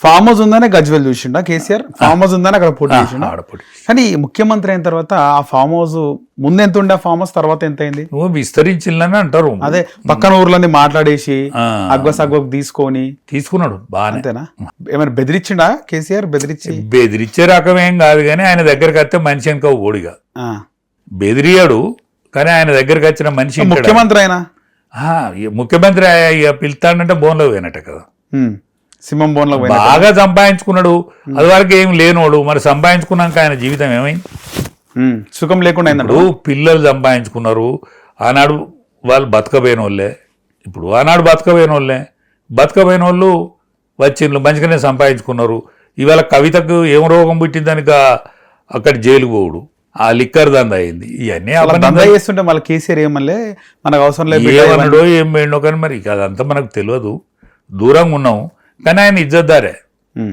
Form house ఉందనే గజ్వెల్ చూసిండా KCR? Farm house ఉందని అక్కడ పోటీ చేసిండా? కానీ ముఖ్యమంత్రి అయిన తర్వాత ఆ ఫామ్ హౌస్ ముందు ఎంత ఉండే ఫామ్ హౌస్ తర్వాత ఎంత అయింది? విస్తరించిందని అంటారు. అదే పక్కన ఊర్లన్నీ మాట్లాడేసి ఆ, అగ్వ సగ్వకు తీసుకొని తీసుకున్నాడు అంతేనా? ఏమైనా బెదిరించిండా కేసీఆర్? బెదిరించి? బెదిరించే రకం ఏం కాదు కానీ ఆయన దగ్గరికి వస్తే మనిషి వెనక ఓడిగా. బెదిరియాడు కానీ ఆయన దగ్గరికి వచ్చిన మనిషి? ముఖ్యమంత్రి అయినా? ఆ, ఈ ముఖ్యమంత్రి ఇక పిలుతాడంటే బోన్లో పోయినట్టే కదా. సింహం బోన్లో బాగా సంపాదించుకున్నాడు. అది వరకు ఏం లేనోడు. మరి సంపాదించుకున్నాక ఆయన జీవితం ఏమైంది. సుఖం లేకుండా అయిందంట ఇప్పుడు పిల్లలు సంపాదించుకున్నారు. ఆనాడు వాళ్ళు బతకబోయిన వాళ్ళే ఇప్పుడు ఆనాడు బతకబోయిన వాళ్ళే బతకబోయిన వాళ్ళు వచ్చిండ్రు మంచిగానే సంపాదించుకున్నారు. ఇవాళ కవితకు ఏం రోగం పుట్టిందని అక్కడ జైలు పోవుడు. ఆ లిక్కర్ దంద అయింది. ఇవన్నీ అలా. దందా చేస్తుంటే మళ్ళీ కేసీఆర్ ఏమల్లే మనకు అవసరం లేదు. ఏమన్నాడో ఏం వేయడో కానీ మరి అదంతా మనకు తెలియదు. దూరంగా ఉన్నాం కానీ ఆయన ఇజ్జద్దారే.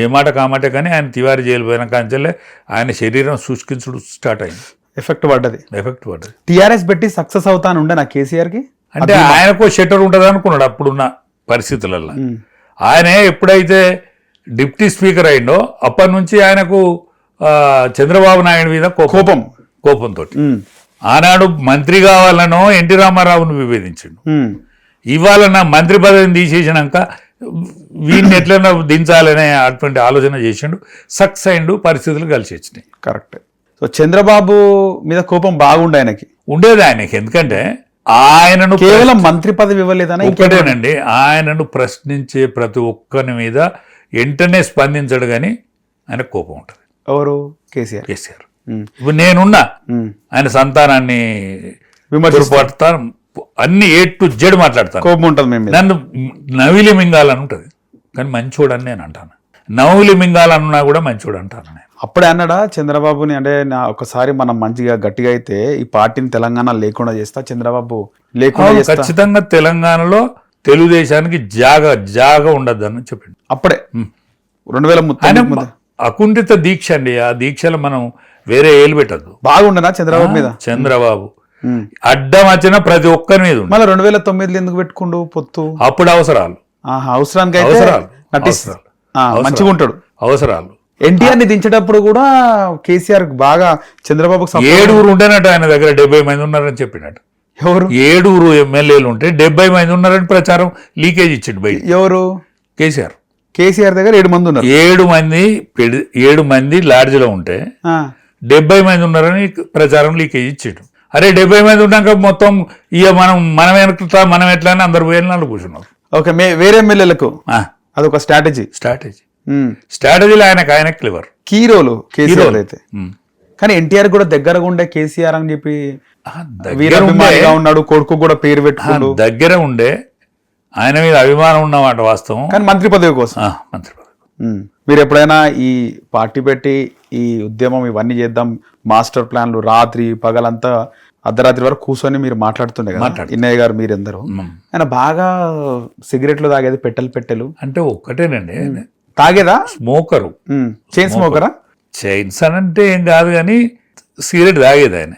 ఏ మాట కామాటే కానీ ఆయన తివారి జైలు పోయిన కాంచెల్లే ఆయన శరీరం శుష్కించుడు స్టార్ట్ అయింది. ఎఫెక్ట్ పడ్డది. ఎఫెక్ట్ పడ్డది. టీఆర్ఎస్ పెట్టి సక్సెస్ అవుతాను ఉండే నా కేసీఆర్కి అంటే ఆయనకు షట్టర్ ఉంటుంది అనుకున్నాడు అప్పుడున్న పరిస్థితులలో. ఆయనే ఎప్పుడైతే డిప్యూటీ స్పీకర్ అయిండో అప్పటి నుంచి ఆయనకు చంద్రబాబు నాయుడు మీద కోపం. కోపం. కోపంతో. ఆనాడు మంత్రి కావాలనో ఎన్టీ రామారావును విభేదించిండు. ఇవాళ నా మంత్రి పదవిని తీసేసినాక వీడిని ఎట్లైనా దించాలనే అటువంటి ఆలోచన చేసిండు. సక్సెస్ అయిండు పరిస్థితులు కలిసి వచ్చినాయి. కరెక్ట్. సో చంద్రబాబు మీద కోపం బాగుండే ఆయనకి? ఉండేది ఆయనకి. ఎందుకంటే ఆయనను కేవలం మంత్రి పదవి ఇవ్వలేదని ఒక్కటేనండి ఆయనను ప్రశ్నించే ప్రతి ఒక్కరి మీద వెంటనే స్పందించడు కానీ ఆయన కోపం ఉంటుంది. ఎవరు? కేసీఆర్. కేసీఆర్. ఇప్పుడు నేనున్నా. ఆయన సంతానాన్ని విమర్శిస్తారు. అన్ని ఏ టు జెడ్ మాట్లాడతాను. కోపం ఉంటుంది నన్ను నవిలి మింగాలని ఉంటుంది. కానీ మంచోడని నేను అంటాను. నవ్వులి మింగాలన్నా కూడా మంచోడు అంటాను నేను. అప్పుడే అన్నాడా చంద్రబాబుని అంటే నా ఒకసారి మనం మంచిగా గట్టిగా అయితే ఈ పార్టీని తెలంగాణ లేకుండా చేస్తా చంద్రబాబు లేకుండా ఖచ్చితంగా తెలంగాణలో తెలుగుదేశానికి జాగ జాగ ఉండద్దని చెప్పిండు. అప్పుడే. రెండు వేల అకుంఠిత దీక్ష అండి. ఆ దీక్షలో మనం వేరే ఏలు పెట్టద్దు. బాగుండనా చంద్రబాబు మీద? చంద్రబాబు. అడ్డం వచ్చిన ప్రతి ఒక్కరి మీద మళ్ళీ రెండు వేల తొమ్మిదిలో ఎందుకు పెట్టుకుండు పొత్తు? అప్పుడు అవసరాలు. అవసరానికి అవసరాలు. నటిస్తాడు అవసరాలు. మంచిగా ఉంటాడు. అవసరాలు. ఎన్టీఆర్ని దించేటప్పుడు కూడా కేసీఆర్ బాగా చంద్రబాబుకు support- ఏడుగురు ఉండేనట్టు ఆయన దగ్గర డెబ్బై మంది ఉన్నారని చెప్పినట్టు. ఎవరు? ఏడుగురు ఎమ్మెల్యేలు ఉంటే డెబ్బై మంది ఉన్నారని ప్రచారం లీకేజ్ ఇచ్చిండు బయట. ఎవరు? కేసీఆర్. కేసీఆర్ దగ్గర ఏడు మంది ఉన్నారు. ఏడు మంది ఏడు మంది లాడ్జ్లో ఉంటే డెబ్బై మంది ఉన్నారని ప్రచారం లీకేజ్ ఇచ్చిండు. అరే డెబ్బై మంది ఉన్నాక మొత్తం ఇక మనం మనం ఎట్లా మనం ఎట్లా అని అందరు పోయిన వాళ్ళు కూర్చున్నారు. ఓకే మే వేరే ఎమ్మెల్యేలకు? అదొక స్ట్రాటజీ. స్ట్రాటజీ. స్ట్రాటజీలో ఆయనకు ఆయన క్లివర్ కీ రోలు కేసీఆర్ అయితే. కానీ ఎన్టీఆర్ కూడా దగ్గరగా ఉండే కేసీఆర్ అని చెప్పి వీరాభిమానిగా ఉన్నాడు కొడుకు కూడా పేరు ఆ, పెట్టుకుండు. దగ్గర ఉండే ఆయన మీద అభిమానం ఉన్నమాట వాస్తవం. కానీ మంత్రి పదవి కోసం. మంత్రి పదవి. మీరు ఎప్పుడైనా ఈ పార్టీ పెట్టి ఈ ఉద్యమం ఇవన్నీ చేద్దాం మాస్టర్ ప్లాన్లు రాత్రి పగలంతా అర్ధరాత్రి వరకు కూర్చొని మీరు మాట్లాడుతుండే కదా. ఇన్నయ్య గారు మీరెందరూ. ఆయన బాగా సిగరెట్లు తాగేది పెట్టెలు పెట్టెలు. అంటే ఒక్కటేనండి. తాగేదా? స్మోకరు. చైన్ స్మోకరా. చైన్స్ అని అంటే ఏం కాదు కానీ సిగరెట్ తాగేది ఆయన.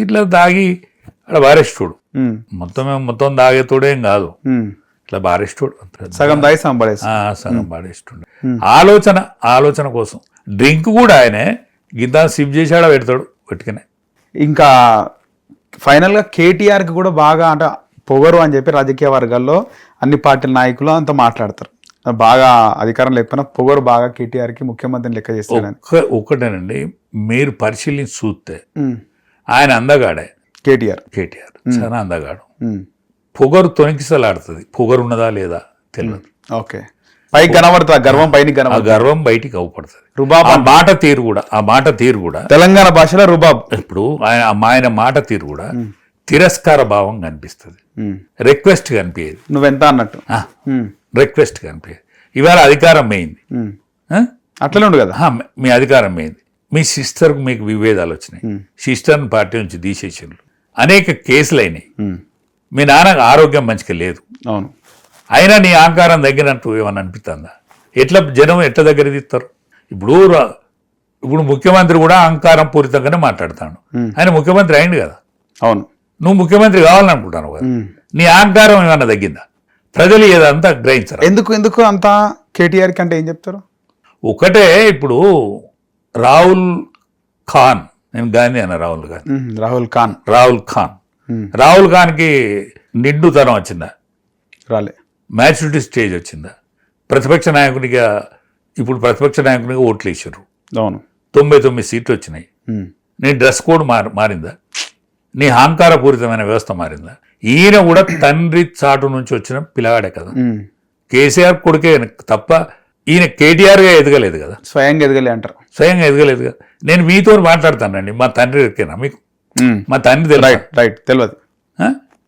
ఇట్లా తాగి అక్కడ బారెస్టుడు ఉమ్. మొత్తం మొత్తం తాగేతోడేం కాదు. ఇట్లా బారెస్టుడు సగం తాగి సగం పడేసి. ఆ, సగం పాడేస్తుండే ఆలోచన ఆలోచన కోసం. డ్రింక్ కూడా ఆయనే గింత సిప్ చేసాడా పెడతాడు పెట్టుకునే ఇంకా ఫైనల్గా కేటీఆర్కి కూడా బాగా అంటే పొగరు అని చెప్పి రాజకీయ వర్గాల్లో అన్ని పార్టీల నాయకులు అంతా మాట్లాడతారు. బాగా అధికారం లేకపోయినా పొగరు బాగా కేటీఆర్కి ముఖ్యమంత్రిని లెక్క చేస్తాడని ఒక్క ఒక్కటేనండి మీరు పరిశీలించి చూస్తే. ఆయన అందగాడే. కేటీఆర్. కేటీఆర్ చాలా అందగాడు. పొగరు తొణికిసలాడుతుంది పొగరు ఉన్నదా లేదా తెలియదు ఓకే. పైకి కనబడుతుంది ఆ గర్వం పైన ఆ కనబడుతుంది. గర్వం బయటికి అవుపడుతుంది. రుబాబ్ ఆ మాట తీరు కూడా ఆ మాట తీరు కూడా తెలంగాణ భాషలో రుబాబ్. ఇప్పుడు ఆయన ఆయన మాట తీరు కూడా తిరస్కార భావం కనిపిస్తుంది. రిక్వెస్ట్ కనిపించేది. నువ్వెంత అన్నట్టు. ఉమ్. రిక్వెస్ట్ కనిపించేది. ఇవాళ అధికారం పోయింది. ఉమ్. ఆ? అట్లనే ఉండు కదా. ఆ, మీ అధికారం పోయింది. మీ సిస్టర్కు మీకు విభేదాలు వచ్చినాయి. సిస్టర్ని పార్టీ నుంచి తీసేసిండ్రు. అనేక కేసులు అయినాయి. ఉమ్. మీ నాన్నకు ఆరోగ్యం మంచిగా లేదు. అవును. అయినా నీ ఆకారం తగ్గినట్టు ఏమన్నా అనిపిస్తుందా? ఎట్లా జనం ఎట్లా దగ్గర తీస్తారు? ఇప్పుడు ఇప్పుడు ముఖ్యమంత్రి కూడా అహంకారం పూరితంగానే మాట్లాడతాడు. ఆయన ముఖ్యమంత్రి అయింది కదా? అవును. నువ్వు ముఖ్యమంత్రి కావాలనుకుంటాను కదా. నీ అహంకారం ఏమన్నా తగ్గిందా? ప్రజలు ఏదంతా గ్రహించరా? ఎందుకు ఎందుకు అంత కేటీఆర్కి అంటే ఏం చెప్తారు? ఒకటే ఇప్పుడు రాహుల్ ఖాన్ నేను గాంధీ అన్న రాహుల్ ఉమ్, రాహుల్ ఖాన్. రాహుల్ ఖాన్. రాహుల్ ఖాన్కి నిండుతనం వచ్చిందా? రాలే. మ్యాచ్యూరిటీ స్టేజ్ వచ్చిందా? ప్రతిపక్ష నాయకుడిగా ఇప్పుడు ప్రతిపక్ష నాయకుడిగా ఓట్లు వేసారు అవును. తొంభై తొమ్మిది సీట్లు వచ్చినాయి. నీ డ్రెస్ కోడ్ మార్ మారిందా? నీ అహంకారపూరితమైన వ్యవస్థ మారిందా? ఈయన కూడా తండ్రి చాటు నుంచి వచ్చిన పిల్లగాడే కదా. కేసీఆర్ కొడుకే తప్ప ఈయన కేటీఆర్గా ఎదగలేదు కదా. స్వయంగా ఎదగలే అంటారు. స్వయంగా ఎదగలేదు కదా. నేను మీతో మాట్లాడతానండి మా తండ్రి ఎరికేనా మీకు? మా తండ్రి రైట్ రైట్. తెలియదు?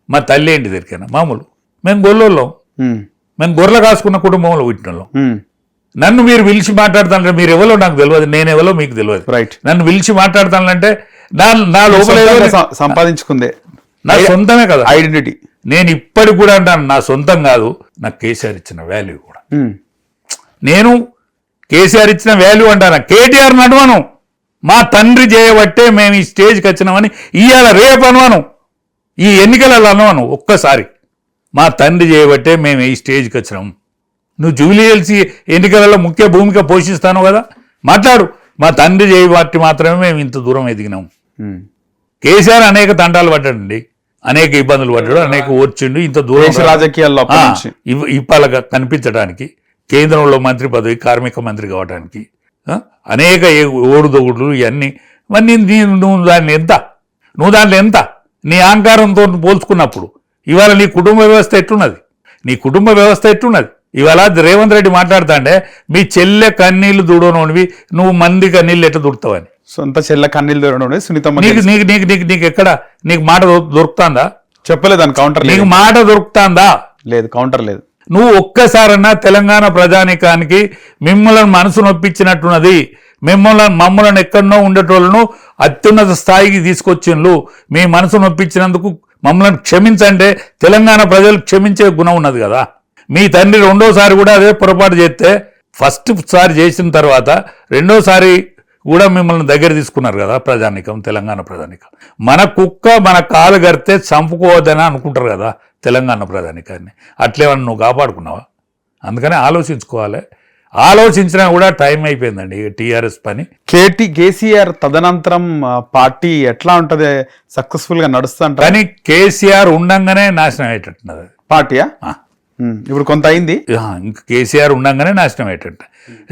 మా తల్లి ఏంటి దొరికేనా? మామూలు. మేము గొల్లోళ్ళం. మేము గొర్రెలు కాసుకున్న కుటుంబంలో పుట్టినోళ్ళం. ఉమ్, నన్ను మీరు పిలిచి మాట్లాడతానంటే మీరు ఎవరో నాకు తెలియదు నేను ఎవరో మీకు తెలియదు. రైట్ నన్ను పిలిచి మాట్లాడతానంటే నా నా లోపల సంపాదించుకుందే. నా సొంతమే కదా. ఐడెంటిటీ. నేను ఇప్పటికి కూడా అంటాను నా సొంతం కాదు నాకు కేసీఆర్ ఇచ్చిన వాల్యూ కూడా. నేను కేసీఆర్ ఇచ్చిన వాల్యూ అంటాను కేటీఆర్ నడవను. మా తండ్రి చేయబట్టే మేము ఈ స్టేజ్కి వచ్చినామని ఇవాళ రేపు అనవను ఈ ఎన్నికలలో అనవను ఒక్కసారి. మా తండ్రి చేయబట్టే మేము ఈ స్టేజ్కి వచ్చినాం. నువ్వు జూలియల్సీ ఎన్నికలలో ముఖ్య భూమిక పోషిస్తాను కదా? మాట్లాడు. మా తండ్రి చేయబట్టి మాత్రమే మేము ఇంత దూరం ఎదిగినాం. కేసీఆర్ అనేక తంటాలు పడ్డాడండి. అనేక ఇబ్బందులు పడ్డాడు అనేక ఓర్చిండు ఇంత దూరం రాజకీయాల్లో ఇప్పాలగా కనిపించడానికి కేంద్రంలో మంత్రి పదవి కార్మిక మంత్రి కావడానికి అనేక ఓడుదొగుడులు ఇవన్నీ. మరి నీ- నీ- నువ్వు దాన్ని ఎంత? నువ్వు దాంట్లో ఎంత? నీ అహంకారంతో పోల్చుకున్నప్పుడు ఇవాళ నీ కుటుంబ వ్యవస్థ ఎట్టున్నది నీ కుటుంబ వ్యవస్థ ఎట్టున్నది ఇవాళ రేవంత్ రెడ్డి మాట్లాడుతాండే మీ చెల్లె కన్నీళ్ళు దుడోనోనివి నువ్వు మంది కన్నీళ్ళు ఎట్లా దుడతావని సొంత చెల్ల కన్నీళ్ళు దొరకడం సునీతమ్మ నీకు. నీకు నీకు నీకు నీకు ఎక్కడ? నీకు మాట దొరుకుతాందా? చెప్పలేదు దాని కౌంటర్ నీకు మాట దొరుకుతాందా? లేదు కౌంటర్ లేదు. నువ్వు ఒక్కసారన్నా తెలంగాణ ప్రజానికానికి మిమ్మల్ని మనసు నొప్పించినట్టున్నది మిమ్మల్ని మమ్మల్ని ఎక్కడనో ఉండేటోళ్ళను అత్యున్నత స్థాయికి తీసుకొచ్చిండ్రు మీ మనసు నొప్పించినందుకు మమ్మల్ని క్షమించంటే తెలంగాణ ప్రజలు క్షమించే గుణం ఉన్నది కదా. మీ తండ్రి రెండోసారి కూడా అదే పొరపాటు చేస్తే ఫస్ట్ సారి చేసిన తర్వాత రెండోసారి కూడా మిమ్మల్ని దగ్గర తీసుకున్నారు కదా ప్రజానికం తెలంగాణ ప్రజానికం. మన కుక్క మన కాలు గరితే చంపుకోవద్దని అనుకుంటారు కదా తెలంగాణ ప్రజానికాన్ని. అట్లేమన్నా నువ్వు కాపాడుకున్నావా? అందుకని ఆలోచించుకోవాలి. ఆలోచించినా కూడా టైం అయిపోయిందండి టీఆర్ఎస్ పని. కేటీ కేసీఆర్ తదనంతరం పార్టీ ఎట్లా ఉంటది? సక్సెస్ఫుల్గా నడుస్తుంట కానీ కేసీఆర్ ఉండంగానే నాశనం అయ్యేటట్టున్నది. పార్టీయా? ఇప్పుడు కొంత అయింది. ఇంక కేసీఆర్ ఉండంగానే నాశనం అయ్యేటట్టు.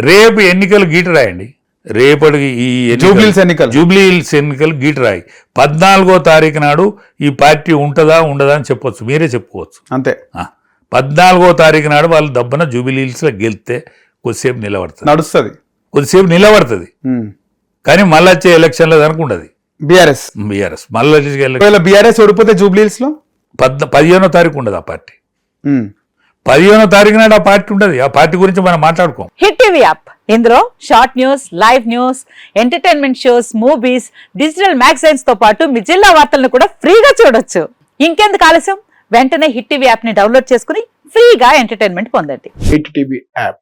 రేపు ఎన్నికలు గీట రాయండి. రేపటికి ఈ జూబ్లీహిల్స్ ఎన్నికలు. జూబ్లీ హిల్స్ ఎన్నికలు గీట రాయి. పద్నాలుగో తారీఖు నాడు ఈ పార్టీ ఉంటుందా ఉండదా అని చెప్పొచ్చు. మీరే చెప్పుకోవచ్చు. అంతే. పద్నాలుగో తారీఖు నాడు వాళ్ళు దబ్బన జూబిలీ హిల్స్లో గెలిస్తే కొద్దిసేపు నిలబడుతుంది. నడుస్తుంది. కొద్దిసేపు నిలబడుతుంది. కానీ మళ్ళీ వచ్చే ఎలక్షన్లో అనుకుంటుంది బీఆర్ఎస్. బీఆర్ఎస్. మళ్ళీ బీఆర్ఎస్ ఓడిపోతే జూబ్లీహిల్స్లో పద్ పదిహేనో తారీఖు ఉండదు ఆ పార్టీ. పదిహేనో తారీఖు నాడు ఆ పార్టీ ఉండదు. ఆ పార్టీ గురించి మనం మాట్లాడుకోం. Hit TV app. ఇందులో short news live news entertainment shows movies digital మ్యాగజైన్స్తో పాటు మీ జిల్లా వార్తలను కూడా ఫ్రీగా చూడొచ్చు. ఇంకెందుకు ఆలస్యం? వెంటనే హిట్ టీవీ యాప్ని డౌన్లోడ్ చేసుకుని ఫ్రీగా ఎంటర్టైన్మెంట్ పొందండి. Hit TV app.